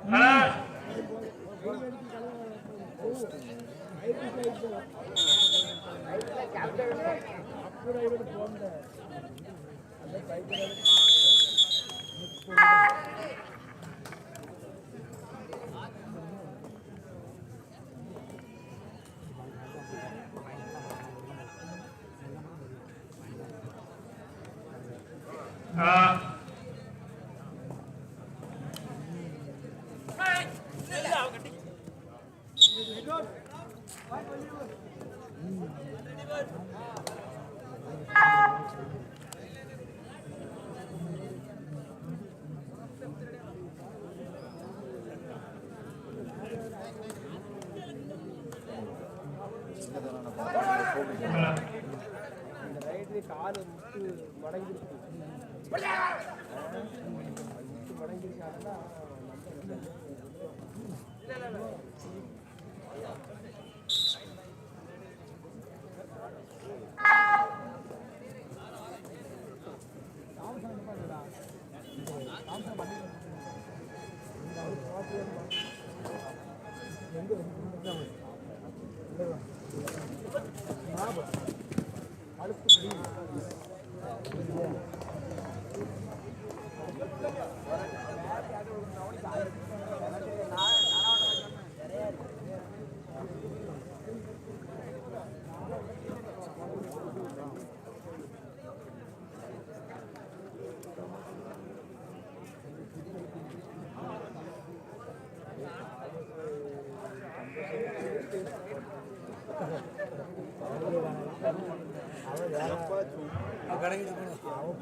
இந்த ரைட்டு காலு முட்டு மடங்கிருக்கு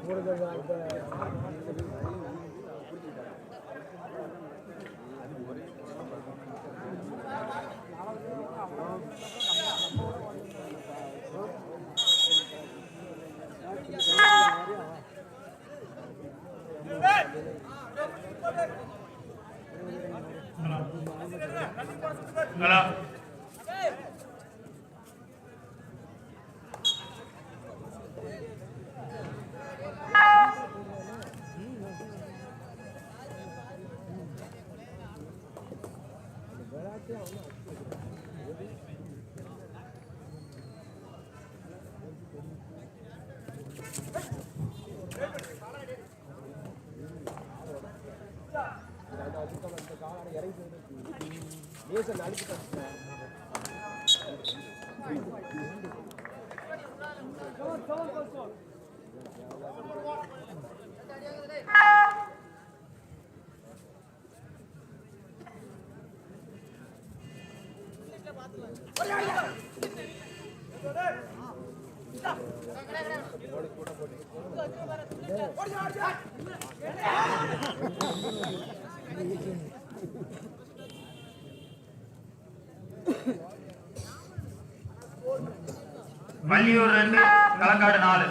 What are they like there? Laser அழுத்திட்டான் Valliyur ரெண்டு களக்காடு நாலு.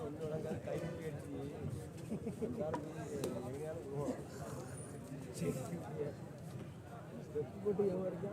ஒன்று விளங்காது கை முட்டி அடிச்சு எங்கேயாலும் போவோம் ஸ்டெப் போட்டு எவ்வளோ இருக்கா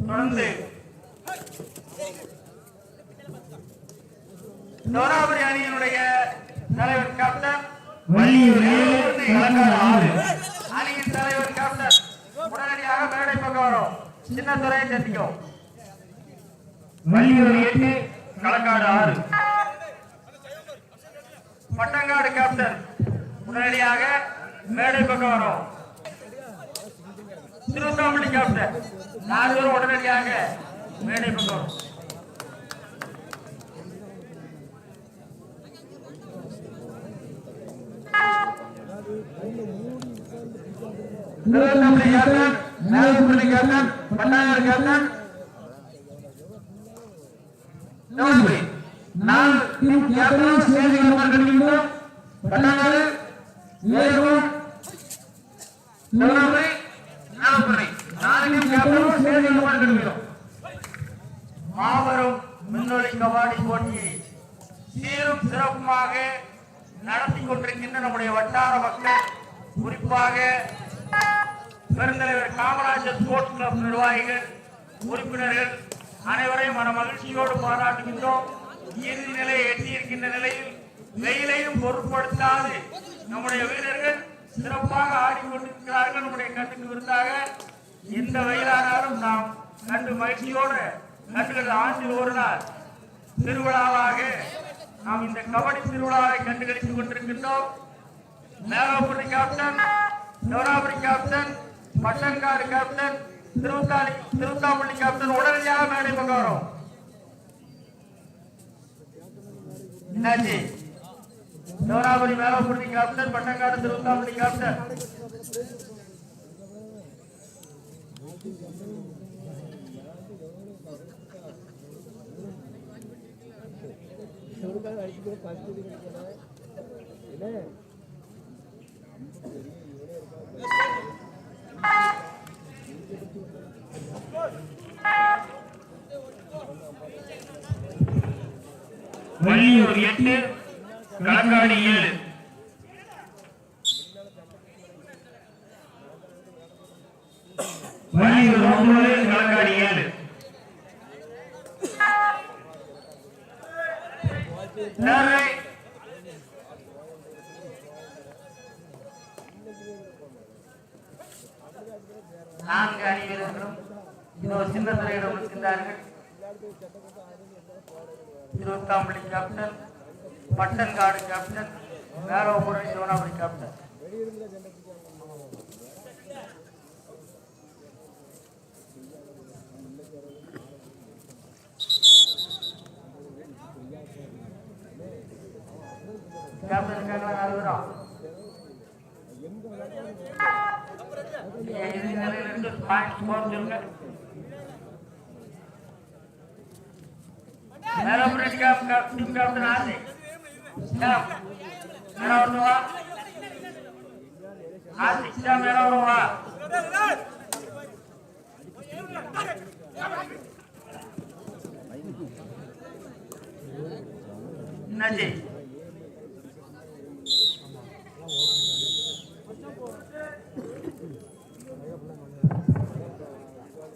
தொடர்ந்து தோராபுரி அணியினுடைய தலைவர் கேப்டன் அணியின் தலைவர் கேப்டன் உடனடியாக மேடை பக்கம் வரும். சின்ன துறையை சந்திக்கும் வள்ளியூர் எட்டு களக்காடு ஆறு. பட்டங்காடு கேப்டன் உடனடியாக மேடை பக்கம் வரும். திருவண்ணாமலை கேப்டன் நாலு பேரும் உடனடியாக மேடை பக்கம் Tiruvannamalai captain Melapalli captain Pattangadu captain. November captain சேவை நம்பர் பட்டங்காடு நாலப்பள்ளி நாலு டீம் கேப்டன் சேவை நம்பர் கிடைக்கும் மாபெரும் மின்னொலி கபாடி போட்டியை சீரும் சிறப்புமாக நடத்தி கொண்டிருக்கின்ற நம்முடைய வட்டார மக்கள் குறிப்பாக பெருந்தலைவர் காமராஜர் ஸ்போர்ட்ஸ் கிளப் நிர்வாகிகள் உறுப்பினர்கள் அனைவரையும் மன மகிழ்ச்சியோடு பாராட்டுகின்றோம். இறுதி நிலையை எட்டியிருக்கின்ற நிலையில் வெயிலையும் பொருட்படுத்தாது. நம்முடைய வீரர்கள் சிறப்பாக ஆடிக்கொண்டிருக்கிறார்கள் நம்முடைய கண்ணுக்கு விருந்தாக எந்த வெயிலானாலும் நாம் கண்டு மகிழ்ச்சியோடு கண்டுகள் ஆண்டில் ஒரு நாள் திருவிழாவாக நாம் இந்த கபடி திருவிழாவை கண்டுகளித்துக் கொண்டிருக்கின்றோம். Melappalli captain Sivarapuri captain Pattangadu captain Thiruthali Thiruvathappalli captain உடனடியாக மேடை பக்கம் வரும். என்னாச்சு? சிவராபுரி மேலப்பள்ளி கேப்டன் பட்டங்காடு திருவத்தாப்பள்ளி கேப்டன் இவனுக்காக அடிச்சு இது கிடைக்கல என்ன? வள்ளியூர் எட்டு களக்காடு ஏழு. வள்ளியூர் ஒன்பது களக்காடு ஏழு. நான்கு அணி வீரர்களும் இன்னொரு சின்ன துறையிடம் இருக்கின்றார்கள் Thiruvathampalli captain Pattangadu captain Velavapuram Sivanapuri captain captain இருக்காங்களா நாலு பேரும் இறுதி நிலையிலிருந்து பாயிண்ட்ஸ் போக சொல்லுங்க Celebrate cap, cap, team captain ஆசி. Cap. மேல வரணுமா? ஆசி, cap மேல வரணுமா?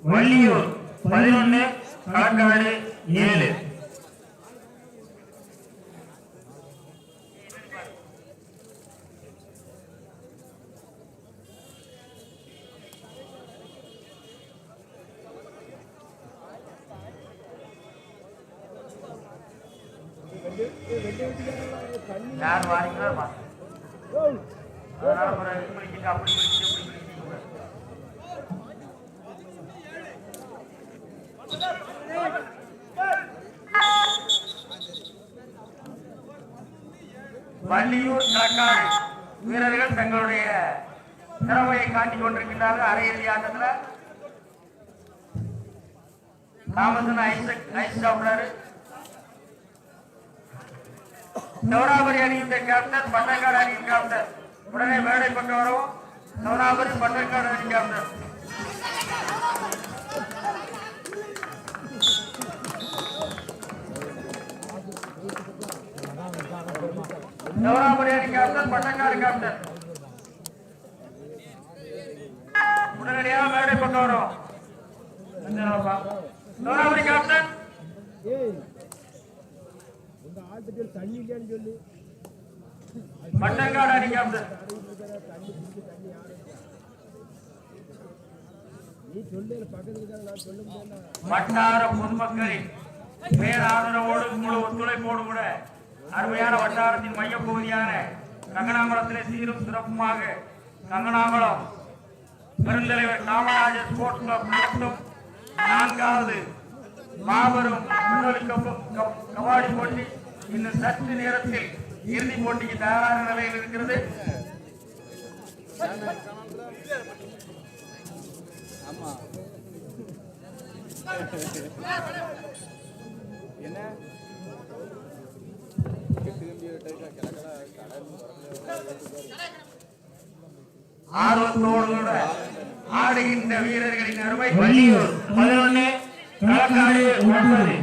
வள்ளியூர் பதினொன்னு களக்காடு ஏழு. யார் வாரீங்களோ? அதனால அப்புறம் இது அப்படி பண்ணிக்கிட்டு. வள்ளியூர் களக்காடு வீரர்கள் தங்களுடைய திறமையை காட்டிக் கொண்டிருக்கின்றார்கள். அரையிறுதி ஆட்டத்தில் தாமசன் ஐசக் ஐஸ் சாப்பிடாரு அணியின் கேப்டன் பட்டக்காடு அணியின் கேப்டன் உடனே மேடை பக்கம் வரவும் சௌராபரி பட்டக்காடு அணி captain Sourapari captain Pattakadu captain உடனடியாக மேடை பக்கம் வரும் சௌராபரி கேப்டன் ஏய் தண்ணி பட்டக்காடு அணி கேப்டன் தண்ணி தண்ணி நீ வட்டார பொதுமக்களின் பேராதரவோடு முழு ஒத்துழைப்போடு கூட அருமையான வட்டாரத்தின் மையப்பகுதியான கங்கனாங்குளத்திலே சீரும் சிறப்புமாக கங்கனாங்குளம் பெருந்தலைவர் காமராஜர் ஸ்போர்ட்ஸ் கிளப் நடத்தும் நான்காவது மாபெரும் கபாடி போட்டி இன்னும் சற்று நேரத்தில் இறுதிப் போட்டிக்கு தயாரான நிலையில் இருக்கிறது. ஆர்வத்தோடு கூட ஆடுகின்ற வீரர்களின் அருமை வள்ளியூர் பதினொன்னு களக்காடு ஒன்பது.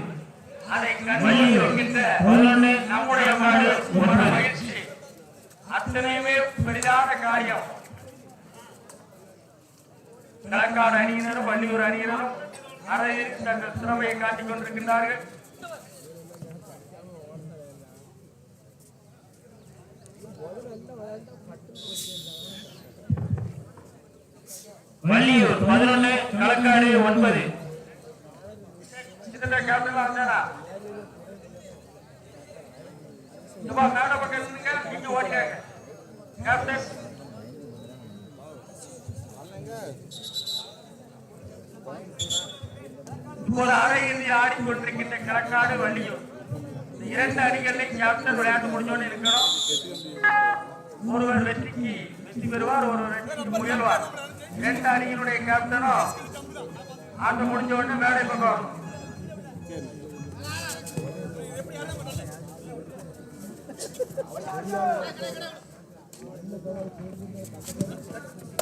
அதை கண்டிருக்கின்ற பதினொன்னு நம்முடைய மாடு ஒரு மகிழ்ச்சி. அத்தனையுமே பெரிதான காரியம். களக்காடு அணியினரும் வள்ளியூர் அணியினரும் தங்கள் திறமையை காட்டிக் கொண்டிருக்கின்றார்கள். வள்ளியூர் பதினொன்னு களக்காடு ஒன்பது. இதுல கேப்டன் வந்தாரா சும்மா மேட பக்கம் இருந்துங்க இங்க ஓடினாங்க கேப்டன். இப்போது ஆடிக்கொண்டிருக்கின்ற களக்காடு வள்ளியூர். இரண்டு அணிகளில் கேப்டன் விளையாட்டு முடிஞ்சோன்னு இருக்கிறோம். ஒருவர் வெற்றிக்கு வெற்றி பெறுவார் ஒருவர் வெற்றிக்கு முயல்வார். இரண்டு அணிகளுடைய கேப்டனும் ஆட்டம் முடிஞ்ச உடனே மேடை பக்கம்.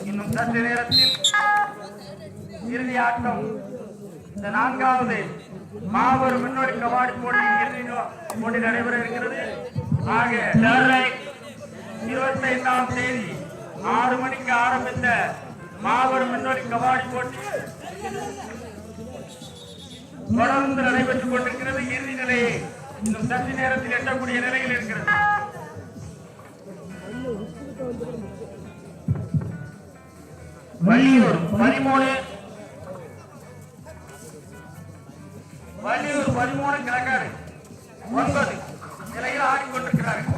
இன்னும் சற்று நேரத்தில் இறுதி ஆட்டம். இந்த நான்காவது மாபெரும் முன்னோடி கபாடி போட்டி போட்டி நடைபெற இருக்கிறது. ஆக இருபத்தி ஐந்தாம் தேதி ஆறு மணிக்கு ஆரம்பித்த மாபெரும் முன்னோடி கபாடி போட்டி தொடர்ந்து நடைபெற்றுக் கொண்டிருக்கிறது. இறுதி நிலையை இன்னும் சற்று நேரத்தில் எட்டக்கூடிய நிலையில் இருக்கிறது. வள்ளியூர் பதிமூணு வள்ளியூர் பதிமூணு கிழக்காடு. ஒன்பது நிலையில் ஆடிக்கொண்டிருக்கிறார்கள்.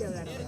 Yeah, that's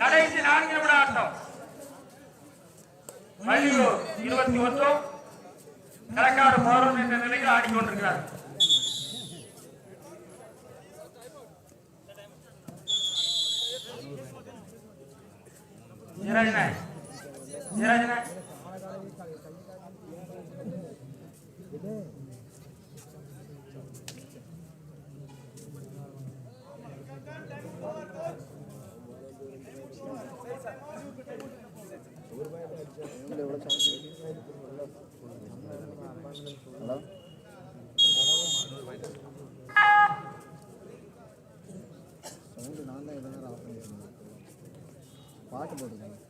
கடைசி நான்கு நிமிட ஆட்டம். வள்ளியூர் இருபத்தி ஒன்றும். களக்காடு போறோம் என்ற நிலையில் ஆடிக்கொண்டிருக்கிறார். ஜீராஜனே ஜீராஜனே ஹலோ சவுண்டு நான் தான் இவ்வளோ ஆஃப் பண்ணியிருந்தேன் பாட்டு போட்டுருக்கேன்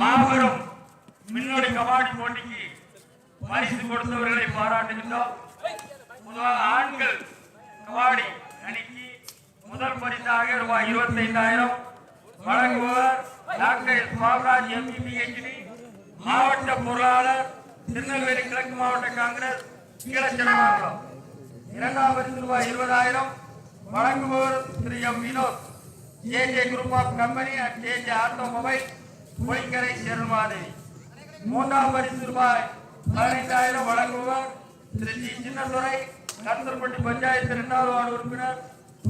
மாபெரும் மின்னோடு கபாடி போட்டிக்கு பரிசு கொடுத்தவர்களை பாராட்டுகின்றோம். முதல் ஆண்கள் கபாடி அணிக்கு முதல் பரிசாக ரூபாய் இருபத்தைந்தாயிரம் வழங்குபவர் டாக்டர் எஸ். பாபராஜ் எம்பிபிஹெச்டி மாவட்ட பொருளாளர் திருநெல்வேலி கிழக்கு மாவட்ட காங்கிரஸ் கீழச்சடமாக்கம் இரண்டாம் பரிசு ரூபாய் இருபதாயிரம் வழங்குபவர் Thiru M Vinoth. J J group of company and J J automobile. Poikkarai Selvadevi மூன்றாம் பரிசு ரூபாய் பதினைந்தாயிரம் வழங்குபவர் திரு ஜி. சின்னதுரை கருத்தர்பட்டி பஞ்சாயத்து இரண்டாவது வார்டு உறுப்பினர்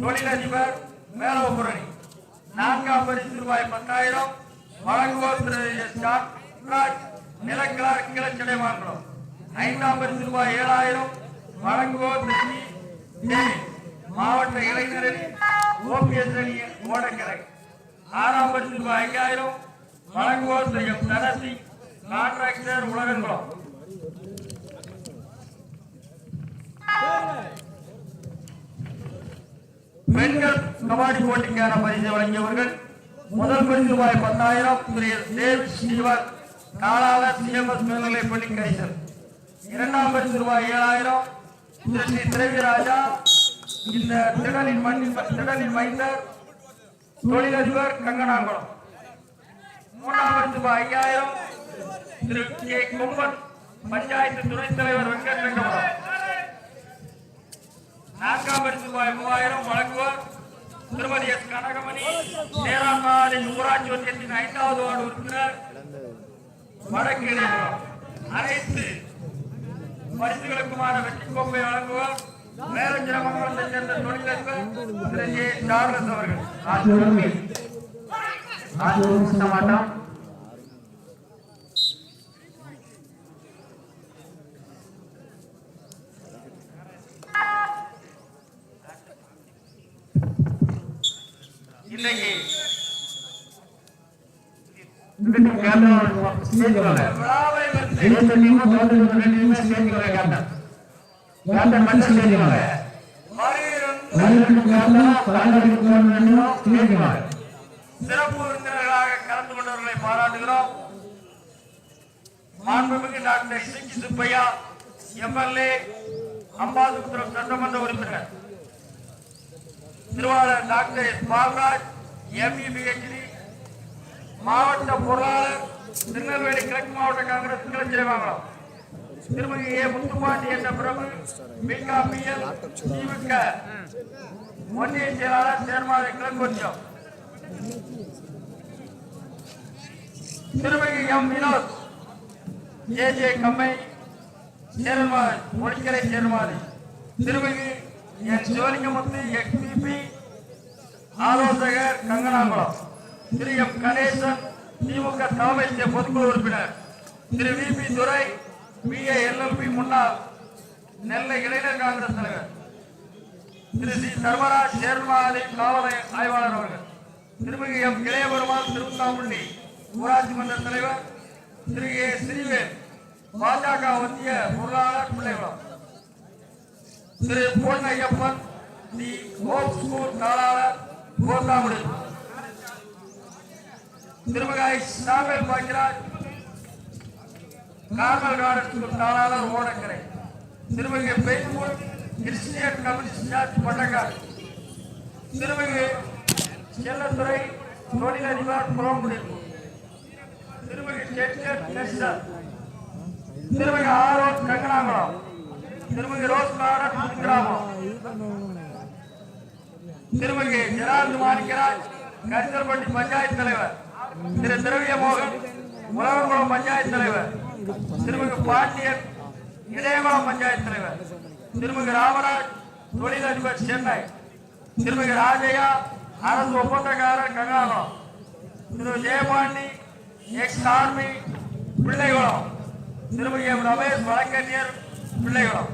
தொழிலதிபர் மேலவபுரணி. நான்காம் பரிசு ரூபாய் பத்தாயிரம் வழங்குவோர் திரு எஸ். ஜான்ராஜ் நிலக்கிழார் கிளச்சடை மாநிலம் ஐந்தாம் பரிசு ரூபாய் ஏழாயிரம் வழங்குவோர் திரு மாவட்ட இளைஞரின் ஓபிஎஸ் அணி ஓடக்கரை. ஆறாம் பரிசு ரூபாய் ஐயாயிரம் வழங்குவோர் செய்யும் எம் தனசி கான்ட்ராக்டர் உலகங்குளம் பெண்கள் கபாடி போட்டிக்கான பரிசு வழங்கியவர்கள் முதல் பரிசு ரூபாய் பத்தாயிரம் திரு ஸ்ரீவர் காலாளர் சிஎம்எஸ் மேல்நிலைப் பள்ளி கரிசல். இரண்டாம் பரிசு ரூபாய் ஏழாயிரம் திரு ஸ்ரீ திரவிராஜா இந்த திடலின் மண்ணின் திடலின் மைந்தர் தொழிலதிபர் கங்கனாங்குளம் மூன்றாம் பரிசு ஐயாயிரம் திரு கே கொம்பன் பஞ்சாயத்து துணைத் தலைவர் வெங்கட்ரங்கபுரம் நான்காம் பரிசு ரூபாய் மூவாயிரம் வழங்குவோர். திருமதி எஸ் கனகமணி சேராங்காடு ஊராட்சி ஒன்றியத்தின் ஐந்தாவது வார்டு உறுப்பினர் வடக்கு அனைத்து பரிசுகளுக்குமான வெற்றி கோப்பை வழங்குவோர் மேலஞ்சிரமங்கலத்தை சேர்ந்த தொழிலதிபர் திரு ஜே சார்லஸ் அவர்கள் ஆசிரியர் மாட்டோம் இன்னைக்கு விழாவை வந்து சிறப்பு விருந்தினர்களாக கலந்து கொண்டவர்களை பாராட்டுகிறோம். மாண்புமிகு டாக்டர் சிங்கி சுப்பையா எம்எல்ஏ அம்பாதுபுரம் சட்டமன்ற உறுப்பினர். திருவாளர் டாக்டர் எஸ். பால்ராஜ் எம்இபிஹெச்டி மாவட்ட பொருளாளர் திருநெல்வேலி கிழக்கு மாவட்ட காங்கிரஸ் கிளச்சிரவாங்கலம் திருமதி ஏ. முத்துப்பாண்டி என்ற பிரபு பிகாபிஎல் திமுக ஒன்றிய செயலாளர் சேர்மாத கொஞ்சம் திருமகி எம் வினோத் ஏஜே ஜே கம்மை சேர்மாதி ஒளிக்கரை சேர்மாதி திருமகி என் சிவலிங்கமுத்து எக்ஸ்பிபி ஆலோசகர் கங்கனாங்குளம் திரு எம் கணேசன் திமுக தலைமை பொதுக்குழு உறுப்பினர். Thiru V P Durai BA LLB முன்னாள் நெல்லை இளைஞர் காங்கிரஸ் தலைவர். திரு சி. சர்வராஜ் சேர்மாலி காவலை ஆய்வாளர் அவர்கள். திருமிகு எம் இளையபெருமாள் திருத்தாமுண்டி ஊராட்சி மன்ற தலைவர் திரு ஏ ஸ்ரீவேல் பாஜக ஒன்றிய பொருளாளர் பிள்ளைவளம் திரு பொன்னையப்பன் தி ஹோப் ஸ்கூல் தாளாளர் கோத்தாமுடி திருமகாய் சாமியல் பாக்கிராஜ் கார்மல் கார்டன் தாளாளர் ஓடக்கரை. திருமிகு பெய்மூர் கிறிஸ்டியன் கம்யூனிஸ்ட் பட்டக்கார். திருமிகு செல்லத்துறை தொழிலதிபர் புறமுடிப்பு திருமிகு ஜெட்ஜர் நெஸ்டர் திருமிகு ஆரோன் கங்கனாங்குளம் திருமிகு ரோஸ் கார்டன் கிராமம் திருமிகு ஜெராந்து மாணிக்கராஜ் கரிசல்பட்டி பஞ்சாயத்து தலைவர் திரு திரவிய மோகன் உலகங்குளம் பஞ்சாயத்து தலைவர் திருமிகு பாண்டியன் இளையகுளம் பஞ்சாயத்து தலைவர் திருமிகு ராமராஜ் தொழிலதிபர் சென்னை திருமிகு ராஜையா அரசு ஒப்பந்தக்காரர் கங்காகுளம் திரு ஜெயபாண்டி எக்ஸ் ஆர்மி பிள்ளைகுளம். திருமதி எம் ரமேஷ் வழக்கறிஞர் பிள்ளைகுளம்.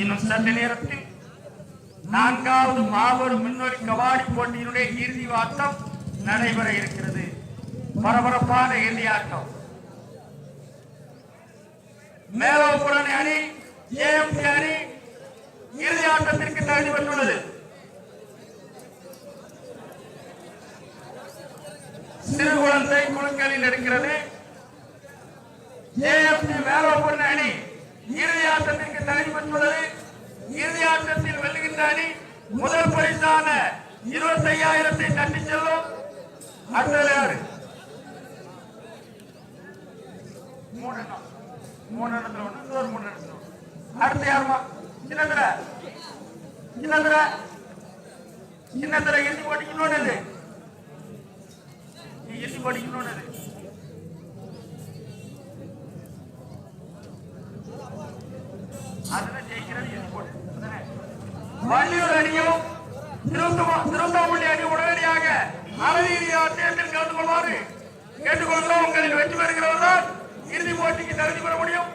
இன்னும் சற்று நேரத்தில் நான்காவது மாபெரும் முன்னோடி கபாடி போட்டியினுடைய இறுதி ஆட்டம் நடைபெற இருக்கிறது. பரபரப்பான இறுதி ஆட்டம். மேலோபுரணி அணி ஏஎம்சி அணி இறுதி ஆட்டத்திற்கு தகுதி பெற்றுள்ளது. சிறு குழந்தை குழுக்களில் இருக்கிறது ஏஎம்சி மேலோபுரணி அணி இறுதி ஆட்டத்திற்கு தகுதி பெற்றுள்ளது. இறுதி ஆட்டத்தில் வெல்லுகின்ற அணி முதல் பரிசான இருபத்தி ஐயாயிரத்தை தட்டி செல்லும் அடுத்தது யாரு மூணு மூணு இடத்துல ஒண்ணு இன்னொரு மூணு இடத்துல அடுத்து யாருமா? சின்னந்திர சின்னந்திர சின்னந்திர இறுதி போட்டிக்கு இன்னொன்னு இது. இறுதி அதுதான் ஜெயிக்கிறது வள்ளியூர் அணியும் திருவந்தமா- அணி உடனடியாக அறநீதி ஆட்டத்தில் கலந்து கொள்வாரு. கேட்டுக்கொள்கிறோம். உங்களில் வெற்றி பெறுகிறவர்கள் இறுதி போட்டிக்கு தகுதி பெற முடியும்.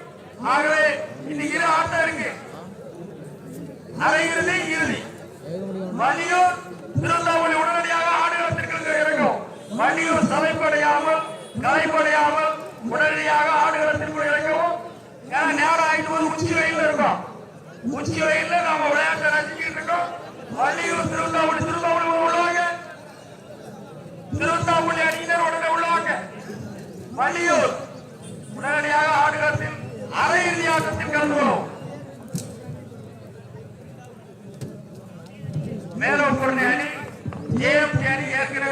ஆகவே இன்னைக்கு இரு ஆட்டம் இருக்கு அரையிறுதி இறுதி. வலியூர் திருந்தாவளி உடனடியாக ஆடுகளத்திற்கு இறங்கும். வலியூர் சதைப்படையாமல் கலைப்படையாமல் உடனடியாக ஆடுகளத்திற்குள் இறங்கவும். ஏன்னா நேரம் ஆயிட்டு போது உச்சி வயலில் இருக்கும். உச்சி வயலில் நாம விளையாட்டை ரசிக்கிட்டு இருக்கோம். வலியூர் திருந்தாவளி திருந்தாவளி உள்ளாங்க திருந்தாவளி அணியினர் உடனே உள்ளாங்க வலியூர் உடனடியாக ஆடுகளத்தில் அரையிறுதி ஆட்டத்தில் கலந்து கொள்ளும் மேலும் அணி ஏஎம்டி அணி ஏற்கனவே